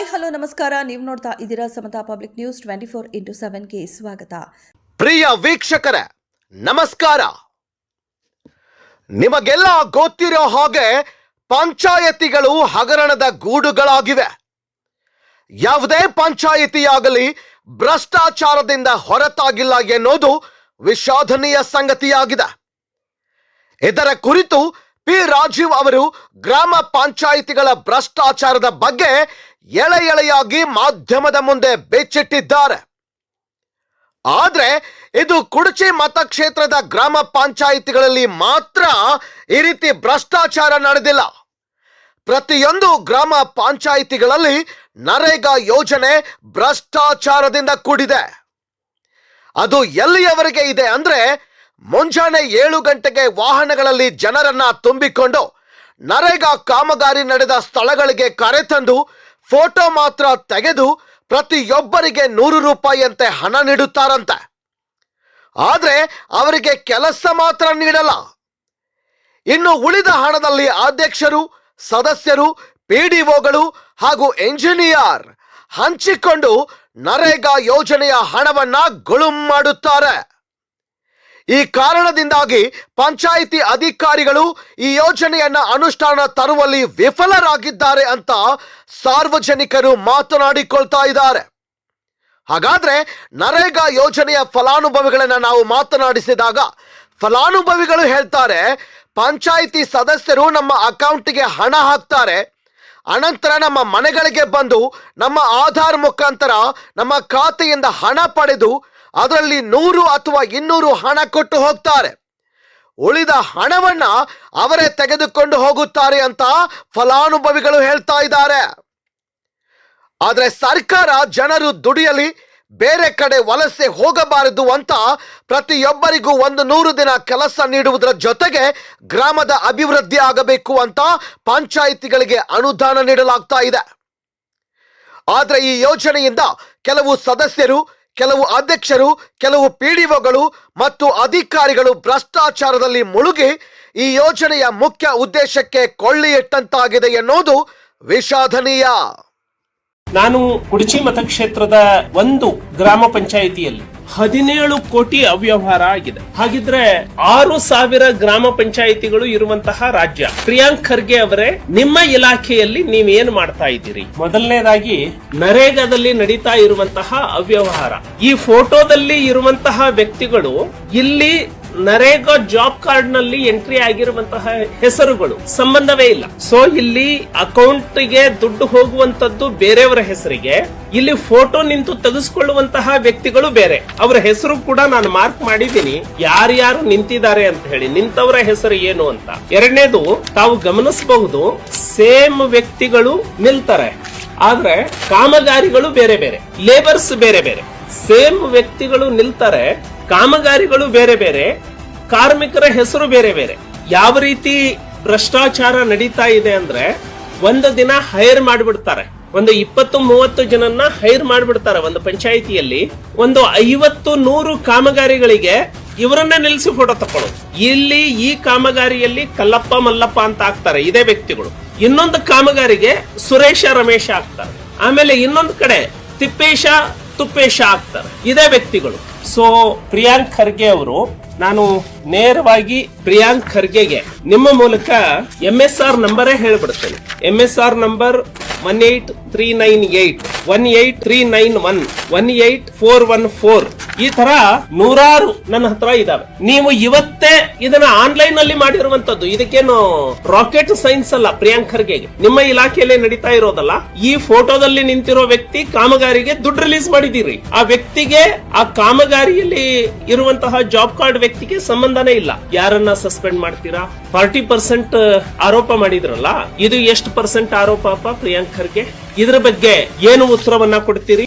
Hi, hello, ನಮಸ್ಕಾರ. ನೀವು ನೋಡ್ತಾ ಇದ್ದೀರಾ Samata public news twenty four into ಸೆವೆನ್ಗೆ ಸ್ವಾಗತ. ಪ್ರಿಯ ವೀಕ್ಷಕರೇ, ನಮಸ್ಕಾರ. ನಿಮಗೆಲ್ಲ ಗೊತ್ತಿರೋ ಹಾಗೆ ಪಂಚಾಯತಿಗಳು ಹಗರಣದ ಗೂಡುಗಳಾಗಿವೆ. ಯಾವುದೇ ಪಂಚಾಯಿತಿಯಾಗಲಿ ಭ್ರಷ್ಟಾಚಾರದಿಂದ ಹೊರತಾಗಿಲ್ಲ ಎನ್ನುವುದು ವಿಷಾದನೀಯ ಸಂಗತಿಯಾಗಿದೆ. ಇದರ ಕುರಿತು ಪಿ. ರಾಜೀವ್ ಅವರು ಗ್ರಾಮ ಪಂಚಾಯಿತಿಗಳ ಭ್ರಷ್ಟಾಚಾರದ ಬಗ್ಗೆ ಎಳೆ ಎಳೆಯಾಗಿ ಮಾಧ್ಯಮದ ಮುಂದೆ ಬೆಚ್ಚಿಟ್ಟಿದ್ದಾರೆ ಆದ್ರೆ ಇದು ಕುಡಚಿ ಮತಕ್ಷೇತ್ರದ ಗ್ರಾಮ ಪಂಚಾಯಿತಿಗಳಲ್ಲಿ ಮಾತ್ರ ಈ ರೀತಿ ಭ್ರಷ್ಟಾಚಾರ ನಡೆದಿಲ್ಲ. ಪ್ರತಿಯೊಂದು ಗ್ರಾಮ ಪಂಚಾಯಿತಿಗಳಲ್ಲಿ ನರೇಗಾ ಯೋಜನೆ ಭ್ರಷ್ಟಾಚಾರದಿಂದ ಕೂಡಿದೆ. ಅದು ಎಲ್ಲಿಯವರೆಗೆ ಇದೆ ಅಂದ್ರೆ ಮುಂಜಾನೆ ಏಳು ಗಂಟೆಗೆ ವಾಹನಗಳಲ್ಲಿ ಜನರನ್ನ ತುಂಬಿಕೊಂಡು ನರೇಗಾ ಕಾಮಗಾರಿ ನಡೆದ ಸ್ಥಳಗಳಿಗೆ ಕರೆತಂದು ಫೋಟೋ ಮಾತ್ರ ತೆಗೆದು ಪ್ರತಿಯೊಬ್ಬರಿಗೆ ನೂರು ರೂಪಾಯಿಯಂತೆ ಹಣ ನೀಡುತ್ತಾರಂತೆ. ಆದರೆ ಅವರಿಗೆ ಕೆಲಸ ಮಾತ್ರ ನೀಡಲ್ಲ. ಇನ್ನು ಉಳಿದ ಹಣದಲ್ಲಿ ಅಧ್ಯಕ್ಷರು, ಸದಸ್ಯರು ಪಿಡಿಒಗಳು ಹಾಗೂ ಎಂಜಿನಿಯರ್ ಹಂಚಿಕೊಂಡು ನರೇಗಾ ಯೋಜನೆಯ ಹಣವನ್ನ ಗುಳುಂ ಮಾಡುತ್ತಾರೆ. ಈ ಕಾರಣದಿಂದಾಗಿ ಪಂಚಾಯಿತಿ ಅಧಿಕಾರಿಗಳು ಈ ಯೋಜನೆಯನ್ನ ಅನುಷ್ಠಾನ ತರುವಲ್ಲಿ ವಿಫಲರಾಗಿದ್ದಾರೆ ಅಂತ ಸಾರ್ವಜನಿಕರು ಮಾತನಾಡಿಕೊಳ್ತಾ ಇದ್ದಾರೆ. ಹಾಗಾದ್ರೆ ನರೇಗಾ ಯೋಜನೆಯ ಫಲಾನುಭವಿಗಳನ್ನ ನಾವು ಮಾತನಾಡಿಸಿದಾಗ ಫಲಾನುಭವಿಗಳು ಹೇಳ್ತಾರೆ, ಪಂಚಾಯಿತಿ ಸದಸ್ಯರು ನಮ್ಮ ಅಕೌಂಟಿಗೆ ಹಣ ಹಾಕ್ತಾರೆ ಅನಂತರ ನಮ್ಮ ಮನೆಗಳಿಗೆ ಬಂದು ನಮ್ಮ ಆಧಾರ್ ಮುಖಾಂತರ ನಮ್ಮ ಖಾತೆಯಿಂದ ಹಣ ಪಡೆದು ಅದರಲ್ಲಿ ನೂರು ಅಥವಾ ಇನ್ನೂರು ಹಣ ಕೊಟ್ಟು ಹೋಗ್ತಾರೆ. ಉಳಿದ ಹಣವನ್ನ ಅವರೇ ತೆಗೆದುಕೊಂಡು ಹೋಗುತ್ತಾರೆ ಅಂತ ಫಲಾನುಭವಿಗಳು ಹೇಳ್ತಾ ಇದ್ದಾರೆ. ಆದರೆ ಸರ್ಕಾರ ಜನರು ದುಡಿಯಲಿ ಬೇರೆ ಕಡೆ ವಲಸೆ ಹೋಗಬಾರದು ಅಂತ ಪ್ರತಿಯೊಬ್ಬರಿಗೂ ಒಂದು ನೂರು ದಿನ ಕೆಲಸ ನೀಡುವುದರ ಜೊತೆಗೆ ಗ್ರಾಮದ ಅಭಿವೃದ್ಧಿ ಆಗಬೇಕು ಅಂತ ಪಂಚಾಯಿತಿಗಳಿಗೆ ಅನುದಾನ ನೀಡಲಾಗ್ತಾ ಇದೆ. ಆದರೆ ಈ ಯೋಜನೆಯಿಂದ ಕೆಲವು ಸದಸ್ಯರು, ಕೆಲವು ಅಧ್ಯಕ್ಷರು, ಕೆಲವು ಪಿಡಿಒಗಳು ಮತ್ತು ಅಧಿಕಾರಿಗಳು ಭ್ರಷ್ಟಾಚಾರದಲ್ಲಿ ಮುಳುಗಿ ಈ ಯೋಜನೆಯ ಮುಖ್ಯ ಉದ್ದೇಶಕ್ಕೆ ಕೊಳ್ಳಿ ಇಟ್ಟಂತಾಗಿದೆ ಎನ್ನುವುದು ವಿಷಾದನೀಯ. ನಾನು ಕುಡಚಿ ಮತಕ್ಷೇತ್ರದ ಒಂದು ಗ್ರಾಮ ಪಂಚಾಯಿತಿಯಲ್ಲಿ ಹದಿನೇಳು ಕೋಟಿ ಅವ್ಯವಹಾರ ಆಗಿದೆ. ಹಾಗಿದ್ರೆ ಆರು ಸಾವಿರ ಗ್ರಾಮ ಪಂಚಾಯಿತಿಗಳು ಇರುವಂತಹ ರಾಜ್ಯ. ಪ್ರಿಯಾಂಕ್ ಖರ್ಗೆ ಅವರೇ, ನಿಮ್ಮ ಇಲಾಖೆಯಲ್ಲಿ ನೀವೇನು ಮಾಡ್ತಾ ಇದ್ದೀರಿ? ಮೊದಲನೇದಾಗಿ, ನರೇಗಾದಲ್ಲಿ ನಡೀತಾ ಇರುವಂತಹ ಅವ್ಯವಹಾರ. ಈ ಫೋಟೋದಲ್ಲಿ ಇರುವಂತಹ ವ್ಯಕ್ತಿಗಳು ಇಲ್ಲಿ ನರೇಗಾ ಜಾಬ್ ಕಾರ್ಡ್ನಲ್ಲಿ ಎಂಟ್ರಿ ಆಗಿರುವಂತಹ ಹೆಸರುಗಳು, ಸಂಬಂಧವೇ ಇಲ್ಲ. ಸೊ ಇಲ್ಲಿ ಅಕೌಂಟ್ಗೆ ದುಡ್ಡು ಹೋಗುವಂತದ್ದು ಬೇರೆಯವರ ಹೆಸರಿಗೆ, ಇಲ್ಲಿ ಫೋಟೋ ನಿಂತು ತೆಗೆಸ್ಕೊಳ್ಳುವಂತಹ ವ್ಯಕ್ತಿಗಳು ಬೇರೆ. ಅವರ ಹೆಸರು ಕೂಡ ನಾನು ಮಾರ್ಕ್ ಮಾಡಿದ್ದೀನಿ. ಯಾರ್ಯಾರು ನಿಂತಿದ್ದಾರೆ ಅಂತ ಹೇಳಿ, ನಿಂತವರ ಹೆಸರು ಏನು ಅಂತ. ಎರಡನೇದು, ತಾವು ಗಮನಿಸಬಹುದು ಸೇಮ್ ವ್ಯಕ್ತಿಗಳು ನಿಲ್ತಾರೆ. ಆದ್ರೆ, ಕಾಮಗಾರಿಗಳು ಬೇರೆ ಬೇರೆ ಲೇಬರ್ಸ್ ಬೇರೆ ಬೇರೆ. ಸೇಮ್ ವ್ಯಕ್ತಿಗಳು ನಿಲ್ತಾರೆ ಕಾಮಗಾರಿಗಳು ಬೇರೆ ಬೇರೆ, ಕಾರ್ಮಿಕರ ಹೆಸರು ಬೇರೆ ಬೇರೆ. ಯಾವ ರೀತಿ ಭ್ರಷ್ಟಾಚಾರ ನಡೀತಾ ಇದೆ ಅಂದ್ರೆ ಒಂದು ದಿನ ಹೈರ್ ಮಾಡಿಬಿಡ್ತಾರೆ. ಒಂದು ಇಪ್ಪತ್ತು ಮೂವತ್ತು ಜನನ್ನ ಹೈರ್ ಮಾಡಿಬಿಡ್ತಾರೆ ಒಂದು ಪಂಚಾಯಿತಿಯಲ್ಲಿ. ಒಂದು ಐವತ್ತು ನೂರು ಕಾಮಗಾರಿಗಳಿಗೆ ಇವರನ್ನ ನಿಲ್ಲಿಸಿ ಫೋಟೋ ತಕೊಳ್ಳೋದು. ಇಲ್ಲಿ ಈ ಕಾಮಗಾರಿಯಲ್ಲಿ ಕಲ್ಲಪ್ಪ ಮಲ್ಲಪ್ಪ ಅಂತ ಆಗ್ತಾರೆ, ಇದೇ ವ್ಯಕ್ತಿಗಳು. ಇನ್ನೊಂದು ಕಾಮಗಾರಿಗೆ ಸುರೇಶ ರಮೇಶ ಆಗ್ತಾರೆ. ಆಮೇಲೆ ಇನ್ನೊಂದು ಕಡೆ ತಿಪ್ಪೇಶ ತುಪ್ಪೇಶ ಆಗ್ತಾರೆ, ಇದೇ ವ್ಯಕ್ತಿಗಳು. ಸೊ ಪ್ರಿಯಾಂಕ್ ಖರ್ಗೆ ಅವರು, ನಾನು ನೇರವಾಗಿ ಪ್ರಿಯಾಂಕ್ ಖರ್ಗೆಗೆ ನಿಮ್ಮ ಮೂಲಕ ಎಂ ಎಸ್ ಆರ್ ನಂಬರೇ ಹೇಳ್ಬಿಡ್ತೇನೆ. M S R number one eight three nine eight one eight three nine one one eight four one four ಈ ತರ ನೂರಾರು ನನ್ನ ಹತ್ರ ಇದಾವೆ. ನೀವು ಇವತ್ತೇ ಇದನ್ನ ಆನ್ಲೈನ್ ಅಲ್ಲಿ ಮಾಡಿರುವಂತದ್ದು ಇದಕ್ಕೇನು ರಾಕೆಟ್ ಸೈನ್ಸ್ ಅಲ್ಲ ಪ್ರಿಯಾಂಕ್ ಖರ್ಗೆಗೆ ನಿಮ್ಮ ಇಲಾಖೆಯಲ್ಲೇ ನಡೀತಾ ಇರೋದಲ್ಲ, ಈ ಫೋಟೋದಲ್ಲಿ ನಿಂತಿರೋ ವ್ಯಕ್ತಿ ಕಾಮಗಾರಿಗೆ ದುಡ್ಡು ರಿಲೀಸ್ ಮಾಡಿದೀರಿ ಆ ವ್ಯಕ್ತಿಗೆ, ಆ ಕಾಮಗಾರಿಯಲ್ಲಿ ಇರುವಂತಹ ಜಾಬ್ ಕಾರ್ಡ್ ವ್ಯಕ್ತಿಗೆ ಸಂಬಂಧನೇ ಇಲ್ಲ. ಯಾರನ್ನ ಸಸ್ಪೆಂಡ್ ಮಾಡ್ತೀರಾ? ಫಾರ್ಟಿ ಪರ್ಸೆಂಟ್ ಆರೋಪ ಮಾಡಿದ್ರಲ್ಲ, ಇದು ಎಷ್ಟು ಪರ್ಸೆಂಟ್ ಆರೋಪ ಪ್ರಿಯಾಂಕ್? ಖರ್ಗೆ ಇದರ ಬಗ್ಗೆ ಏನು ಉತ್ತರವನ್ನ ಕೊಡ್ತೀರಿ?